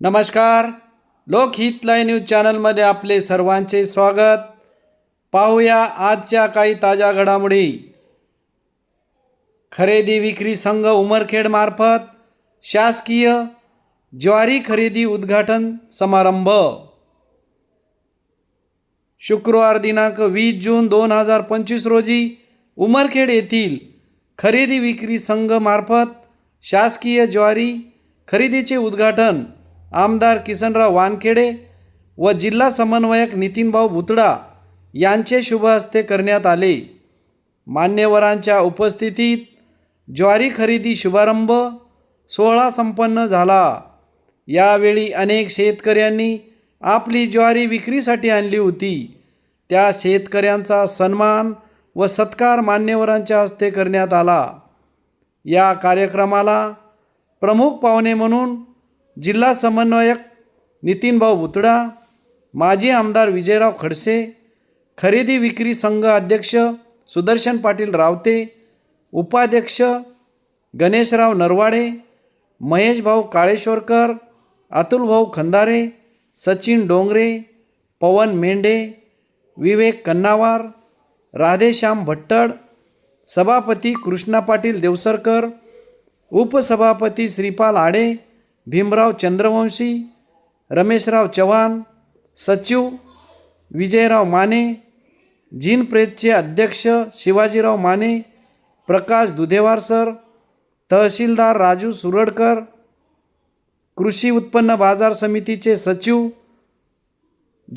नमस्कार. लोकहित लाय न्यूज चॅनलमध्ये आपले सर्वांचे स्वागत. पाहूया आजच्या काही ताज्या घडामोडी. खरेदी विक्री संघ उमरखेडमार्फत शासकीय ज्वारी खरेदी उद्घाटन समारंभ. शुक्रवार दिनांक वीस जून दोन हजार पंचवीस रोजी उमरखेड येथील खरेदी विक्री संघ मार्फत शासकीय ज्वारी खरेदीचे उद्घाटन आमदार किसनराव वानखेडे व जिल्हा समन्वयक नितीनभाऊ भुतडा यांचे शुभ हस्ते करण्यात आले. मान्यवरांच्या उपस्थितीत ज्वारी खरेदी शुभारंभ सोहळा संपन्न झाला. यावेळी अनेक शेतकऱ्यांनी आपली ज्वारी विक्रीसाठी आणली होती. त्या शेतकऱ्यांचा सन्मान व सत्कार मान्यवरांच्या हस्ते करण्यात आला. या कार्यक्रमाला प्रमुख पाहुणे म्हणून जिल्हा समन्वयक नितीनभाऊ भुतडा माजी आमदार विजयराव खडसे खरेदी विक्री संघ अध्यक्ष सुदर्शन पाटील रावते उपाध्यक्ष गणेशराव नरवाडे महेशभाऊ काळेश्वरकर अतुलभाऊ खंदारे सचिन डोंगरे पवन मेंढे विवेक कन्नावार राधेश्याम भट्टड सभापती कृष्णा पाटील देवसरकर उपसभापती श्रीपाल आडे भीमराव चंद्रवंशी रमेशराव चव्हाण सचिव विजयराव माने जीन प्रेसचे अध्यक्ष शिवाजीराव माने प्रकाश दुधेवार सर तहसीलदार राजू सुरडकर कृषी उत्पन्न बाजार समितीचे सचिव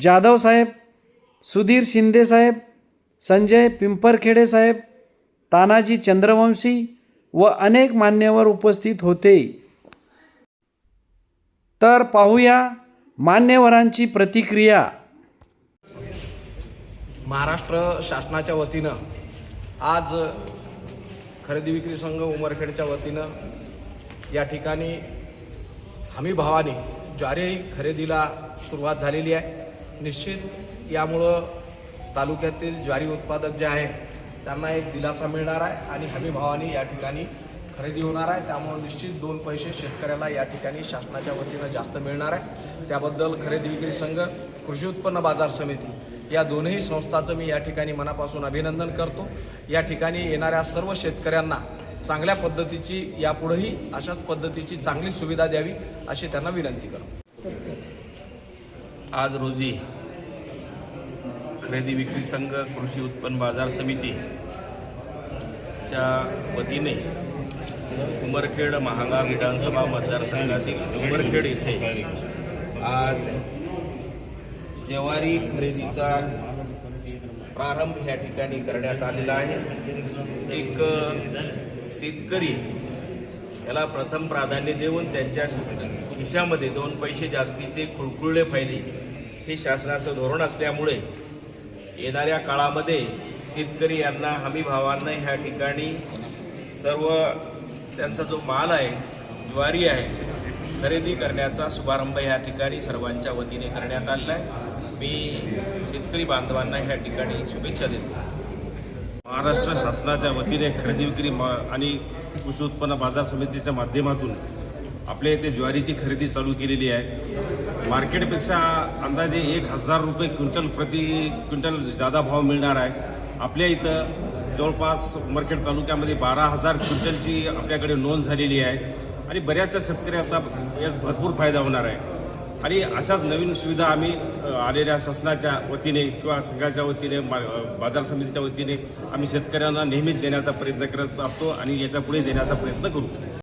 जाधव साहेब सुधीर शिंदे साहेब संजय पिंपरखेडे साहेब तानाजी चंद्रवंशी व अनेक मान्यवर उपस्थित होते. तर पाहूया मान्यवरांची प्रतिक्रिया. महाराष्ट्र शासनाच्या वतीनं आज खरेदी विक्री संघ उमरखेडच्या वतीनं या ठिकाणी हमी भावाने ज्वारी खरेदीला सुरुवात झालेली आहे. निश्चित यामुळं तालुक्यातील ज्वारी उत्पादक जे आहे त्यांना एक दिलासा मिळणार आहे आणि हमी भावाने या ठिकाणी खरेदी होणार आहे. त्यामुळे निश्चित दोन पैसे शेतकऱ्याला या ठिकाणी शासनाच्या वतीनं जास्त मिळणार आहे. त्याबद्दल खरेदी विक्री संघ कृषी उत्पन्न बाजार समिती या दोन्ही संस्थाचं मी या ठिकाणी मनापासून अभिनंदन करतो. या ठिकाणी येणाऱ्या सर्व शेतकऱ्यांना चांगल्या पद्धतीची यापुढेही अशाच पद्धतीची चांगली सुविधा द्यावी अशी त्यांना विनंती करतो. आज रोजी खरेदी विक्री संघ कृषी उत्पन्न बाजार समितीच्या वतीने उमरखेड महागाव विधानसभा मतदारसंघातील उमरखेड येथे आज ज्वारी खरेदीचा प्रारंभ या ठिकाणी करण्यात आलेला आहे. एक शेतकरी याला प्रथम प्राधान्य देऊन त्यांच्या खिशामध्ये दोन पैसे जास्तीचे खुळखुळले पाहिजे हे शासनाचं धोरण असल्यामुळे येणाऱ्या काळामध्ये शेतकरी यांना हमी भावांना ह्या ठिकाणी सर्व त्यांचा जो माल आहे ज्वारी आहे खरेदी करण्याचा शुभारंभ या ठिकाणी सर्वांच्या वतीने करण्यात आलेला आहे. मी शेतकरी बांधवांना ह्या ठिकाणी शुभेच्छा देतो. महाराष्ट्र शासनाच्या वतीने खरेदी विक्री मा- आणि कृषी उत्पन्न बाजार समितीच्या माध्यमातून आपल्या इथे ज्वारीची खरेदी चालू केलेली आहे. मार्केटपेक्षा अंदाजे एक हजार रुपये क्विंटल प्रति क्विंटल जादा भाव मिळणार आहे. आपल्या इथं जवळपास उमरखेड तालुक्यामध्ये बारा हजार क्विंटलची आपल्याकडे नोंद झालेली आहे आणि बऱ्याचशा शेतकऱ्याचा यात भरपूर फायदा होणार आहे. आणि अशाच नवीन सुविधा आम्ही आलेल्या शासनाच्या वतीने किंवा संघाच्या वतीने मा- बाजार समितीच्या वतीने आम्ही शेतकऱ्यांना नेहमीच देण्याचा प्रयत्न करत असतो आणि याच्यापुढे देण्याचा प्रयत्न करू.